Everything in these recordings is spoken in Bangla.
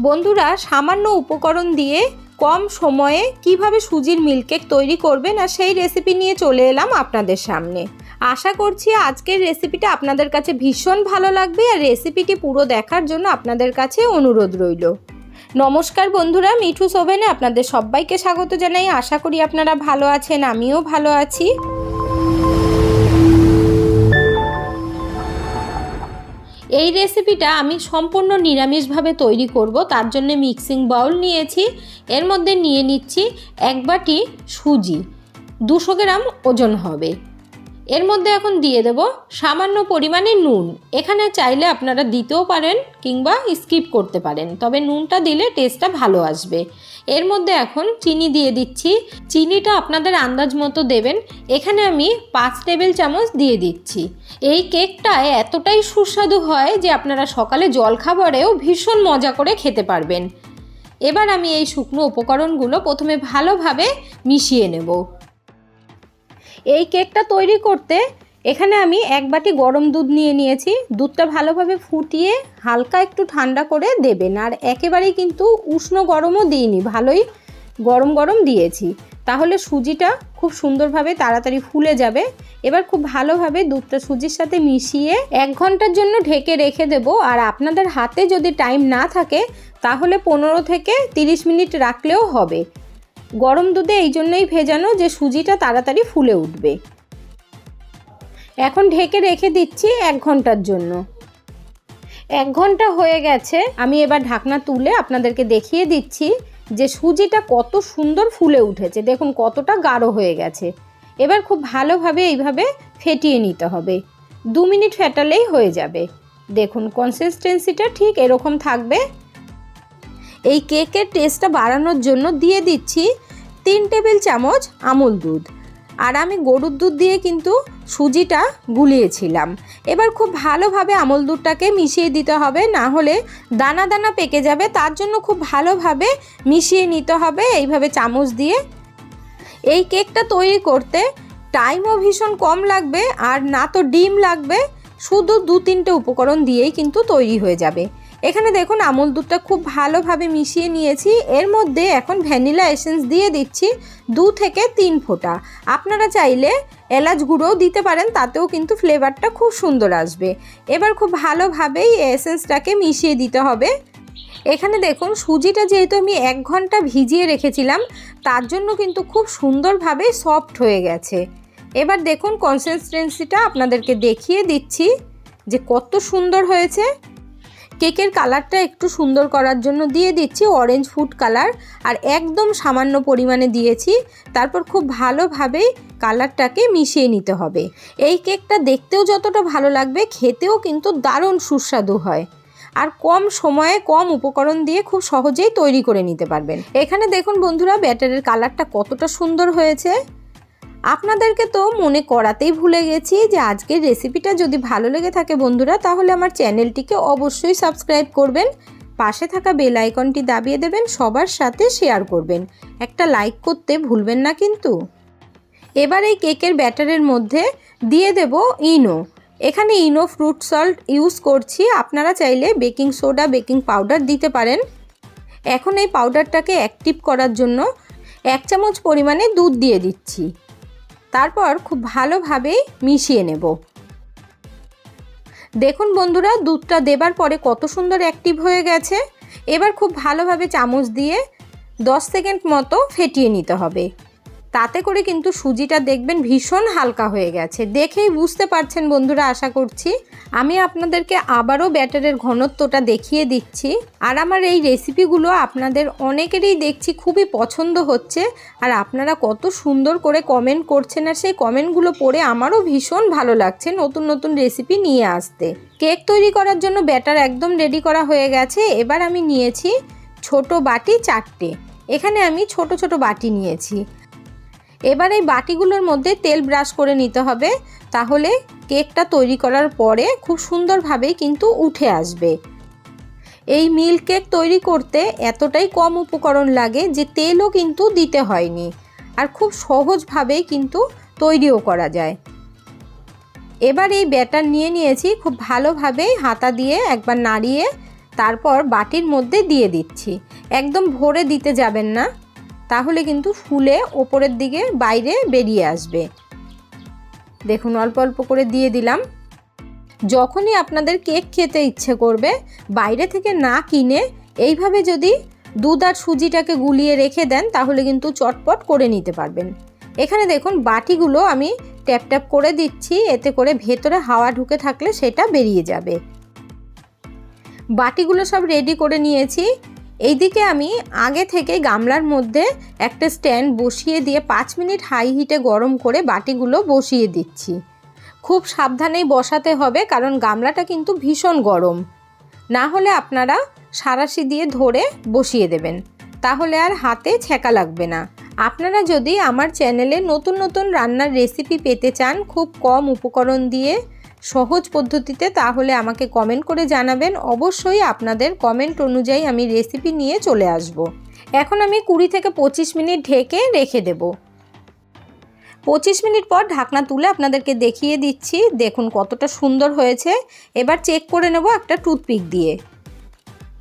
বন্ধুরা, সামান্য উপকরণ দিয়ে কম সময়ে কীভাবে সুজির মিল্ককেক তৈরি করবেন আর সেই রেসিপি নিয়ে চলে এলাম আপনাদের সামনে। আশা করছি আজকের রেসিপিটা আপনাদের কাছে ভীষণ ভালো লাগবে আর রেসিপিটি পুরো দেখার জন্য আপনাদের কাছে অনুরোধ রইল। নমস্কার বন্ধুরা, মিঠু সোভেনে আপনাদের সবাইকে স্বাগত জানাই। আশা করি আপনারা ভালো আছেন, আমিও ভালো আছি। এই রেসিপিটা আমি সম্পূর্ণ নিরামিষভাবে তৈরি করব। তার জন্য মিক্সিং বাউল নিয়েছি। এর মধ্যে নিয়ে নিচ্ছি এক বাটি সুজি। দুশো গ্রাম ওজন হবে। এর মধ্যে এখন দিয়ে দেব সামান্য পরিমাণে নুন। এখানে চাইলে আপনারা দিতেও পারেন কিংবা স্কিপ করতে পারেন। তবে নুনটা দিলে টেস্টটা ভালো আসবে। এর মধ্যে এখন চিনি দিয়ে দিচ্ছি। চিনিটা আপনাদের আন্দাজ মতো দেবেন। এখানে আমি পাঁচ টেবিল চামচ দিয়ে দিচ্ছি। এই কেকটা এতটাই সুস্বাদু হয় যে আপনারা সকালে জলখাবারেও ভীষণ মজা করে খেতে পারবেন। এবার আমি এই শুকনো উপকরণগুলো প্রথমে ভালোভাবে মিশিয়ে নেব। এই কেকটা তৈরি করতে এখানে আমি এক বাটি গরম দুধ নিয়ে নিয়েছি। দুধটা ভালোভাবে ফুটিয়ে হালকা একটু ঠান্ডা করে দেবেন। আর একেবারেই কিন্তু উষ্ণ গরমও দিইনি, ভালোই গরম গরম দিয়েছি। তাহলে সুজিটা খুব সুন্দরভাবে তাড়াতাড়ি ফুলে যাবে। এবার খুব ভালোভাবে দুধটা সুজির সাথে মিশিয়ে এক ঘণ্টার জন্য ঢেকে রেখে দেবো। আর আপনাদের হাতে যদি টাইম না থাকে, তাহলে পনেরো থেকে তিরিশ মিনিট রাখলেও হবে। গরম দুধে এই জন্যই ভেজানো যে সুজিটা তাড়াতাড়ি ফুলে উঠবে। এখন ঢেকে রেখে দিচ্ছি এক ঘণ্টার জন্য। এক ঘণ্টা হয়ে গেছে, আমি এবার ঢাকনা তুলে আপনাদেরকে দেখিয়ে দিচ্ছি যে সুজিটা কত সুন্দর ফুলে উঠেছে। দেখুন, কতটা গাঢ় হয়ে গেছে। এবার খুব ভালোভাবে এইভাবে ফেটিয়ে নিতে হবে। দু মিনিট ফেটালেই হয়ে যাবে। দেখুন কনসিস্টেন্সিটা ঠিক এরকম থাকবে। এই কেকের টেস্টটা বাড়ানোর জন্য দিয়ে দিচ্ছি তিন টেবিল চামচ আমুল দুধ। আর আমি গরুর দুধ দিয়ে কিন্তু সুজিটা গুলিয়েছিলাম। এবার খুব ভালোভাবে আমল দুধটাকে মিশিয়ে দিতে হবে, না হলে দানা দানা পেকে যাবে। তার জন্য খুব ভালোভাবে মিশিয়ে নিতে হবে এইভাবে চামচ দিয়ে। এই কেকটা তৈরি করতে টাইমও ভীষণ কম লাগবে আর না তো ডিম লাগবে। শুধু দু তিনটে উপকরণ দিয়েই কিন্তু তৈরি হয়ে যাবে। এখানে দেখুন আমুল দুধটা খুব ভালোভাবে মিশিয়ে নিয়েছি। এর মধ্যে এখন ভ্যানিলা এসেন্স দিয়ে দিচ্ছি দু থেকে তিন ফোঁটা। আপনারা চাইলে এলাচ গুঁড়োও দিতে পারেন, তাতেও কিন্তু ফ্লেভারটা খুব সুন্দর আসবে। এবার খুব ভালোভাবেই এসেন্সটাকে মিশিয়ে দিতে হবে। এখানে দেখুন সুজিটা যেহেতু আমি এক ঘণ্টা ভিজিয়ে রেখেছিলাম, তার জন্য কিন্তু খুব সুন্দরভাবে সফট হয়ে গেছে। এবার দেখুন কনসিস্টেন্সিটা আপনাদেরকে দেখিয়ে দিচ্ছি যে কত সুন্দর হয়েছে। কেকের কালারটা একটু সুন্দর করার জন্য দিয়ে দিচ্ছি অরেঞ্জ ফুড কালার আর একদম সামান্য পরিমাণে দিয়েছি। তারপর খুব ভালোভাবেই কালারটাকে মিশিয়ে নিতে হবে। এই কেকটা দেখতেও যতটা ভালো লাগবে, খেতেও কিন্তু দারুণ সুস্বাদু হয়। আর কম সময়ে কম উপকরণ দিয়ে খুব সহজেই তৈরি করে নিতে পারবেন। এখানে দেখুন বন্ধুরা ব্যাটারের কালারটা কতটা সুন্দর হয়েছে। আপনাদেরকে তো মনে করাতেই ভুলে গেছি যে আজকের রেসিপিটা যদি ভালো লেগে থাকে বন্ধুরা, তাহলে আমার চ্যানেলটিকে অবশ্যই সাবস্ক্রাইব করবেন, পাশে থাকা বেল আইকনটি দাবিয়ে দেবেন, সবার সাথে শেয়ার করবেন। একটা লাইক করতে ভুলবেন না কিন্তু। এবার এই কেকের ব্যাটারের মধ্যে দিয়ে দেব ইনো। এখানে ইনো ফ্রুট সল্ট ইউজ করছি, আপনারা চাইলে বেকিং সোডা, বেকিং পাউডার দিতে পারেন। এখন এই পাউডারটাকে অ্যাক্টিভ করার জন্য এক চামচ পরিমাণে দুধ দিয়ে দিচ্ছি। তারপর খুব ভালোভাবে মিশিয়ে নেব। দেখুন বন্ধুরা, দুধটা দেবার পরে কত সুন্দর অ্যাক্টিভ হয়ে গেছে। এবার খুব ভালোভাবে চামচ দিয়ে 10 সেকেন্ড মতো ফেটিয়ে নিতে হবে। তাতে করে কিন্তু সুজিটা দেখবেন ভীষণ হালকা হয়ে গেছে। দেখেই বুঝতে পারছেন বন্ধুরা, আশা করছি। আমি আপনাদেরকে আবারও ব্যাটারের ঘনত্বটা দেখিয়ে দিচ্ছি। আর আমার এই রেসিপিগুলো আপনাদের অনেকেরই দেখছি খুবই পছন্দ হচ্ছে। আর আপনারা কত সুন্দর করে কমেন্ট করছেন আর সেই কমেন্টগুলো পড়ে আমারও ভীষণ ভালো লাগছে নতুন নতুন রেসিপি নিয়ে আসতে। কেক তৈরি করার জন্য ব্যাটার একদম রেডি করা হয়ে গেছে। এবার আমি নিয়েছি ছোট বাটি চারটে। এখানে আমি ছোট ছোট বাটি নিয়েছি। এবার এই বাটিগুলোর মধ্যে তেল ব্রাশ করে নিতে হবে, তাহলে কেকটা তৈরি করার পরে খুব সুন্দরভাবেই কিন্তু উঠে আসবে। এই মিল্ক কেক তৈরি করতে এতটাই কম উপকরণ লাগে যে তেলও কিন্তু দিতে হয়নি আর খুব সহজভাবেই কিন্তু তৈরিও করা যায়। এবার এই ব্যাটার নিয়ে নিয়েছি, খুব ভালোভাবেই হাতা দিয়ে একবার নাড়িয়ে তারপর বাটির মধ্যে দিয়ে দিচ্ছি। একদম ভরে দিতে যাবেন না। তাহলে কিন্তু ফুলে ওপরের দিকে বাইরে বেরিয়ে আসবে। দেখুন, অল্প অল্প করে দিয়ে দিলাম। যখনই আপনাদের কেক খেতে ইচ্ছে করবে, বাইরে থেকে না কিনে এইভাবে যদি দুধ আর সুজিটাকে গুলিয়ে রেখে দেন, তাহলে কিন্তু চটপট করে নিতে পারবেন। এখানে দেখুন, বাটিগুলো আমি ট্যাপ ট্যাপ করে দিচ্ছি, এতে করে ভেতরে হাওয়া ঢুকে থাকলে সেটা বেরিয়ে যাবে। বাটিগুলো সব রেডি করে নিয়েছি। এইদিকে আমি আগে থেকে গামলার মধ্যে একটা স্ট্যান্ড বসিয়ে দিয়ে পাঁচ মিনিট হাই হিটে গরম করে বাটিগুলো বসিয়ে দিচ্ছি। খুব সাবধানেই বসাতে হবে কারণ গামলাটা কিন্তু ভীষণ গরম। না হলে আপনারা সারাশি দিয়ে ধরে বসিয়ে দেবেন। তাহলে আর হাতে ছ্যাঁকা লাগবে না। আপনারা যদি আমার চ্যানেলে নতুন নতুন রান্নার রেসিপি পেতে চান, খুব কম উপকরণ দিয়ে সহজ পদ্ধতিতে তাহলে আমাকে কমেন্ট করে জানাবেন। অবশ্যই আপনাদের কমেন্ট অনুযায়ী আমি রেসিপি নিয়ে চলে আসব। এখন আমি কুড়ি থেকে পঁচিশ মিনিট ঢেকে রেখে দেব। পঁচিশ মিনিট পর ঢাকনা তুলে আপনাদেরকে দেখিয়ে দিচ্ছি। দেখুন কতটা সুন্দর হয়েছে। এবার চেক করে নেব একটা টুথপিক দিয়ে।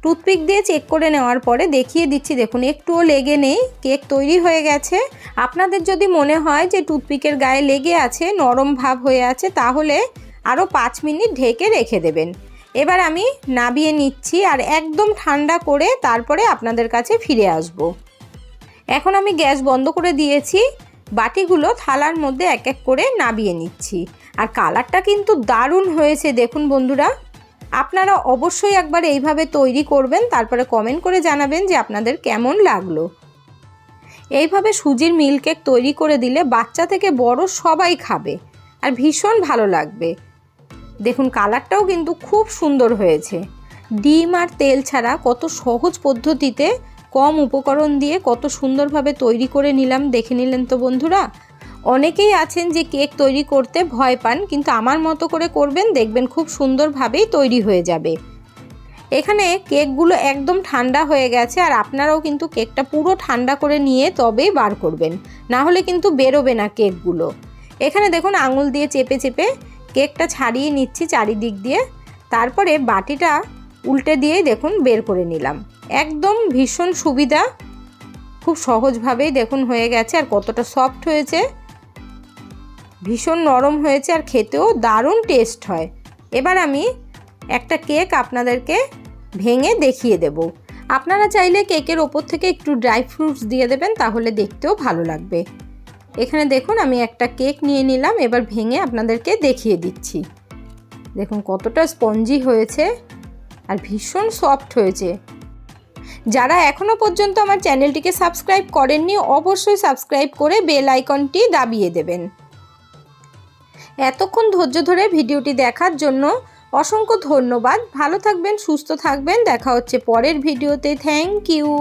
টুথপিক দিয়ে চেক করে নেওয়ার পরে দেখিয়ে দিচ্ছি, দেখুন একটুও লেগে নেই কেক তৈরি হয়ে গেছে। আপনাদের যদি মনে হয় যে টুথপিকের গায়ে লেগে আছে, নরম ভাব হয়ে আছে, তাহলে আরও পাঁচ মিনিট ঢেকে রেখে দেবেন। এবার আমি নাবিয়ে নিচ্ছি আর একদম ঠান্ডা করে তারপরে আপনাদের কাছে ফিরে আসব। এখন আমি গ্যাস বন্ধ করে দিয়েছি, বাটিগুলো থালার মধ্যে এক এক করে নাবিয়ে নিচ্ছি। আর কালারটা কিন্তু দারুণ হয়েছে, দেখুন বন্ধুরা। আপনারা অবশ্যই একবার এইভাবে তৈরি করবেন, তারপরে কমেন্ট করে জানাবেন যে আপনাদের কেমন লাগল। এইভাবে সুজির মিল্ক কেক তৈরি করে দিলে বাচ্চা থেকে বড় সবাই খাবে, আর ভীষণ ভালো লাগবে। দেখুন, কালারটাও কিন্তু খুব সুন্দর হয়েছে। ডিম আর তেল ছাড়া কত সহজ পদ্ধতিতে কম উপকরণ দিয়ে কত সুন্দরভাবে তৈরি করে নিলাম, দেখে নিলেন তো বন্ধুরা। অনেকেই আছেন যে কেক তৈরি করতে ভয় পান, কিন্তু আমার মতো করে করবেন, দেখবেন খুব সুন্দরভাবেই তৈরি হয়ে যাবে। এখানে কেকগুলো একদম ঠান্ডা হয়ে গেছে, আর আপনারাও কিন্তু কেকটা পুরো ঠান্ডা করে নিয়ে তবেই বার করবেন। না হলে কিন্তু বেরোবে না কেকগুলো। এখানে দেখুন, আঙুল দিয়ে চেপে চেপে কেকটা ছাড়িয়ে নিচ্ছি চারিদিক দিয়ে। তারপরে বাটিটা উল্টে দিয়েই দেখুন বের করে নিলাম। একদম ভীষণ সুবিধা। খুব সহজভাবেই দেখুন হয়ে গেছে আর কতটা সফট হয়েছে। ভীষণ নরম হয়েছে আর খেতেও দারুণ টেস্ট হয়। এবার আমি একটা কেক আপনাদেরকে ভেঙে দেখিয়ে দেব। আপনারা চাইলে কেকের ওপর থেকে একটু ড্রাই ফ্রুটস দিয়ে দেবেন, তাহলে দেখতেও ভালো লাগবে। এখানে দেখুন, আমি একটা কেক নিয়ে নিলাম, এবার ভেঙে আপনাদেরকে দেখিয়ে দিচ্ছি। দেখুন কতটা স্পঞ্জি হয়েছে আর ভীষণ সফট হয়েছে। যারা এখনও পর্যন্ত আমার চ্যানেলটিকে সাবস্ক্রাইব করেননি, অবশ্যই সাবস্ক্রাইব করে বেল আইকনটি দাবিয়ে দেবেন। এতক্ষণ ধৈর্য ধরে ভিডিওটি দেখার জন্য অসংখ্য ধন্যবাদ। ভালো থাকবেন, সুস্থ থাকবেন। দেখা হচ্ছে পরের ভিডিওতে। Thank you.